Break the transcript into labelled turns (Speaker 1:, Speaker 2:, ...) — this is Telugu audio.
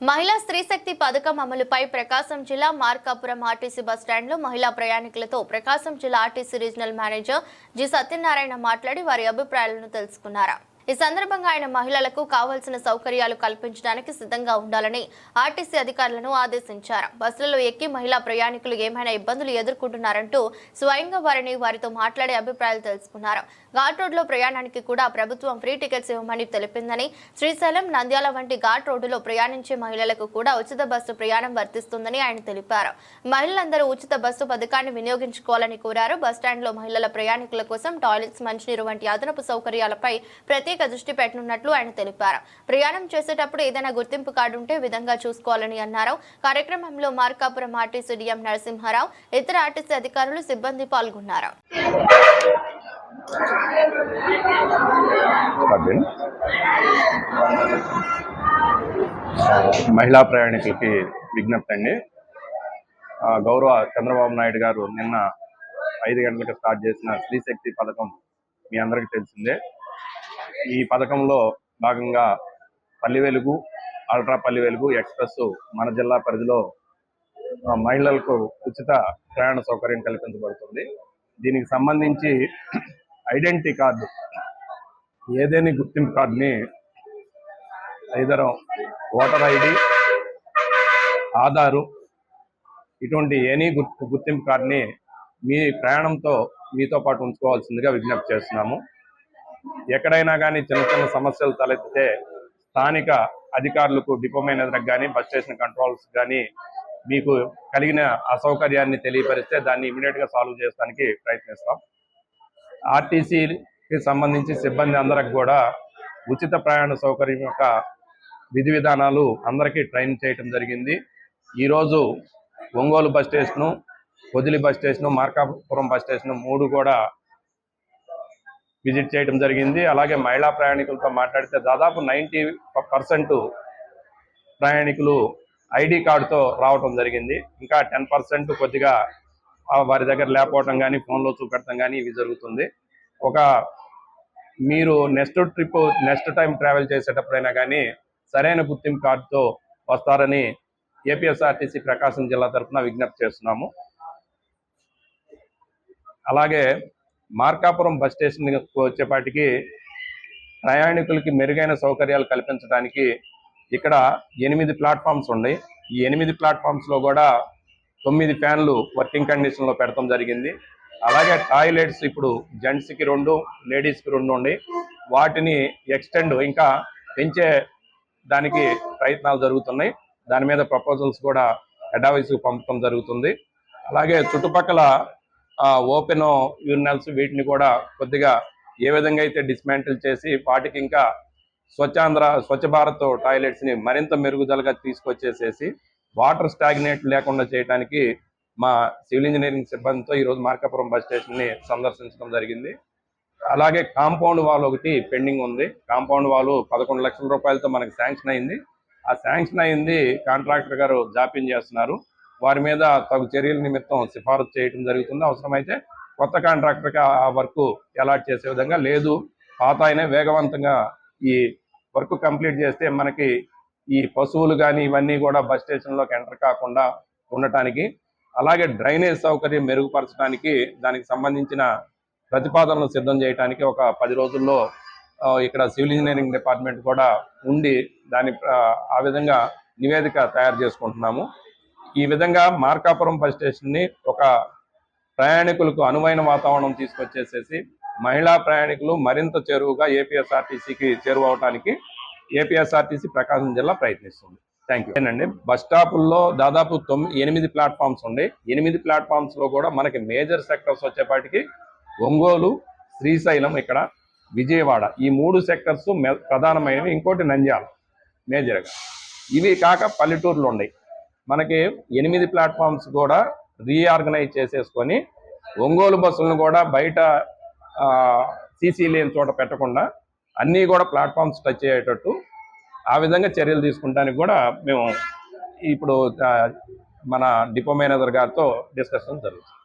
Speaker 1: మహిళా స్త్రీశక్తి పథకం అమలుపై ప్రకాశం జిల్లా మార్కాపురం ఆర్టీసీ బస్ స్టాండ్లో మహిళా ప్రయాణికులతో ప్రకాశం జిల్లా RTC regional manager G Satyanarayana మాట్లాడి వారి అభిప్రాయాలను తెలుసుకున్నారు. ఈ సందర్భంగా ఆయన మహిళలకు కావలసిన సౌకర్యాలు కల్పించడానికి సిద్ధంగా ఉండాలని ఆర్టీసీ అధికారులను ఆదేశించారు. బస్సులలో ఎక్కి మహిళా ప్రయాణికులు ఏమైనా ఇబ్బందులు ఎదుర్కొంటున్నారంటూ స్వయంగా వారిని వారితో మాట్లాడే అభిప్రాయాలు తెలుసుకున్నారు. ఘాట్ రోడ్లో ప్రయాణానికి కూడా ప్రభుత్వం ఫ్రీ టికెట్స్ ఇవ్వమని తెలిపిందని శ్రీశైలం నంద్యాల వంటి ఘాట్ రోడ్డులో ప్రయాణించే మహిళలకు కూడా ఉచిత బస్సు ప్రయాణం వర్తిస్తుందని ఆయన తెలిపారు. మహిళలందరూ ఉచిత బస్సు పథకాన్ని వినియోగించుకోవాలని కోరారు. బస్టాండ్లో మహిళల ప్రయాణికుల కోసం టాయిలెట్స్ మంచినీరు వంటి అదనపు సౌకర్యాలపై ప్రత్యేక దృష్టి పెట్టనున్నట్లు ఆయన తెలిపారు. ప్రయాణం చేసేటప్పుడు ఏదైనా గుర్తింపు కార్డు ఉంటే విధంగా చూసుకోవాలని అన్నారు. కార్యక్రమంలో మార్కాపురం ఆర్టీసీ డిఎం నరసింహారావు ఇతర ఆర్టీసీ అధికారులు సిబ్బంది పాల్గొన్నారు.
Speaker 2: మహిళా ప్రయాణికులకి విజ్ఞప్తి అండి. గౌరవ చంద్రబాబు నాయుడు గారు నిన్న ఐదు గంటలకు స్టార్ట్ చేసిన స్త్రీశక్తి పథకం మీ అందరికీ తెలిసిందే. ఈ పథకంలో భాగంగా పల్లి వెలుగు అల్ట్రా పల్లి వెలుగు ఎక్స్ప్రెస్ మన జిల్లా పరిధిలో మహిళలకు ఉచిత ప్రయాణ సౌకర్యం కల్పించబడుతుంది. దీనికి సంబంధించి ఐడెంటిటీ కార్డు ఏదేని గుర్తింపు కార్డుని ఐదరం ఓటర్ ఐడి ఆధారు ఇటువంటి ఏనీ గుర్తింపు కార్డుని మీ ప్రయాణంతో మీతో పాటు ఉంచుకోవాల్సిందిగా విజ్ఞప్తి చేస్తున్నాము. ఎక్కడైనా కానీ చిన్న చిన్న సమస్యలు తలెత్తితే స్థానిక అధికారులకు డిపో మేనేజర్కి కానీ బస్ స్టేషన్ కంట్రోల్స్ కానీ మీకు కలిగిన అసౌకర్యాన్ని తెలియపరిస్తే దాన్ని ఇమీడియట్గా సాల్వ్ చేయడానికి ప్రయత్నిస్తాం. ఆర్టీసీకి సంబంధించి సిబ్బంది అందరికి కూడా ఉచిత ప్రయాణ సౌకర్యం యొక్క విధి విధానాలు అందరికీ ట్రైన్ చేయటం జరిగింది. ఈరోజు Ongole bus station కొదిలి bus station Markapuram bus station మూడు కూడా విజిట్ చేయడం జరిగింది. అలాగే మహిళా ప్రయాణికులతో మాట్లాడితే దాదాపు నైంటీ పర్సెంట్ ప్రయాణికులు ఐడి కార్డుతో రావటం జరిగింది. ఇంకా టెన్ పర్సెంట్ కొద్దిగా వారి దగ్గర లేకపోవటం కానీ ఫోన్లో చూపెట్టడం కానీ ఇవి జరుగుతుంది. ఒక మీరు next trip next time travel చేసేటప్పుడైనా కానీ సరైన గుర్తింపు కార్డుతో వస్తారని ఏపీఎస్ఆర్టీసీ ప్రకాశం జిల్లా తరఫున విజ్ఞప్తి చేస్తున్నాము. అలాగే మార్కాపురం బస్ స్టేషన్ వచ్చేపాటికి ప్రయాణికులకి మెరుగైన సౌకర్యాలు కల్పించడానికి ఇక్కడ ఎనిమిది ప్లాట్ఫామ్స్ ఉన్నాయి. ఈ ఎనిమిది ప్లాట్ఫామ్స్లో కూడా తొమ్మిది ఫ్యాన్లు వర్కింగ్ కండిషన్లో పెడతాం జరిగింది. అలాగే టాయిలెట్స్ ఇప్పుడు జెంట్స్కి రెండు లేడీస్కి రెండు ఉండి వాటిని ఎక్స్టెండ్ ఇంకా పెంచే దానికి ప్రయత్నాలు జరుగుతున్నాయి. దాని మీద ప్రపోజల్స్ కూడా హెడ్ ఆఫీస్కి పంపడం జరుగుతుంది. అలాగే చుట్టుపక్కల ఓపెన్ యూరినల్స్ వీటిని కూడా కొద్దిగా ఏ విధంగా అయితే డిస్మాంటిల్ చేసి వాటికి ఇంకా స్వచ్ఛాంధ్ర స్వచ్ఛ భారత్ టాయిలెట్స్ని మరింత మెరుగుదలగా తీసుకొచ్చేసేసి వాటర్ స్టాగ్నేట్ లేకుండా చేయడానికి మా సివిల్ ఇంజనీరింగ్ సిబ్బందితో ఈరోజు మార్కాపురం బస్ స్టేషన్ని సందర్శించడం జరిగింది. అలాగే కాంపౌండ్ వాల్ ఒకటి పెండింగ్ ఉంది. కాంపౌండ్ వాల్ పదకొండు లక్షల రూపాయలతో మనకి శాంక్షన్ అయింది. ఆ శాంక్షన్ అయింది కాంట్రాక్టర్ గారు జాప్యం చేస్తున్నారు. వారి మీద తగు చర్యల నిమిత్తం సిఫారసు చేయడం జరుగుతుంది. అవసరమైతే కొత్త కాంట్రాక్టర్కి ఆ వర్క్ అలాట్ చేసే విధంగా లేదు. పాత ఆయనే వేగవంతంగా ఈ వర్క్ కంప్లీట్ చేస్తే మనకి ఈ పశువులు కానీ ఇవన్నీ కూడా బస్ స్టేషన్లోకి ఎంటర్ కాకుండా ఉండటానికి అలాగే డ్రైనేజ్ సౌకర్యం మెరుగుపరచడానికి దానికి సంబంధించిన ప్రతిపాదనలు సిద్ధం చేయడానికి ఒక పది రోజుల్లో ఇక్కడ సివిల్ ఇంజనీరింగ్ డిపార్ట్మెంట్ కూడా ఉండి దాని ఆ విధంగా నివేదిక తయారు చేసుకుంటున్నాము. ఈ విధంగా మార్కాపురం బస్ స్టేషన్ని ఒక ప్రయాణికులకు అనువైన వాతావరణం తీసుకొచ్చేసేసి మహిళా ప్రయాణికులు మరింత చేరువుగా ఏపీఎస్ఆర్టీసీకి చేరువవటానికి ఏపీఎస్ఆర్టీసీ ప్రకాశం జిల్లా ప్రయత్నిస్తుంది. థ్యాంక్ యూ అండి బస్ స్టాపుల్లో దాదాపు తొమ్మిది ఎనిమిది ప్లాట్ఫామ్స్ ఉన్నాయి. ఎనిమిది ప్లాట్ఫామ్స్లో కూడా మనకి మేజర్ సెక్టర్స్ వచ్చేపాటికి ఒంగోలు శ్రీశైలం ఇక్కడ విజయవాడ. ఈ మూడు సెక్టర్స్ ప్రధానమైనవి. ఇంకోటి నంద్యాల మేజర్గా. ఇవి కాక పల్లెటూర్లు ఉన్నాయి. మనకి ఎనిమిది ప్లాట్ఫామ్స్ కూడా రీఆర్గనైజ్ చేసేసుకొని ఒంగోలు బస్సులను కూడా బయట సీసీ లేని చోట పెట్టకుండా అన్నీ కూడా ప్లాట్ఫామ్స్ టచ్ అయ్యేటట్టు ఆ విధంగా చర్యలు తీసుకుంటానికి కూడా మేము ఇప్పుడు మన డిపో మేనేజర్ గారితో డిస్కషన్ జరుగుతుంది.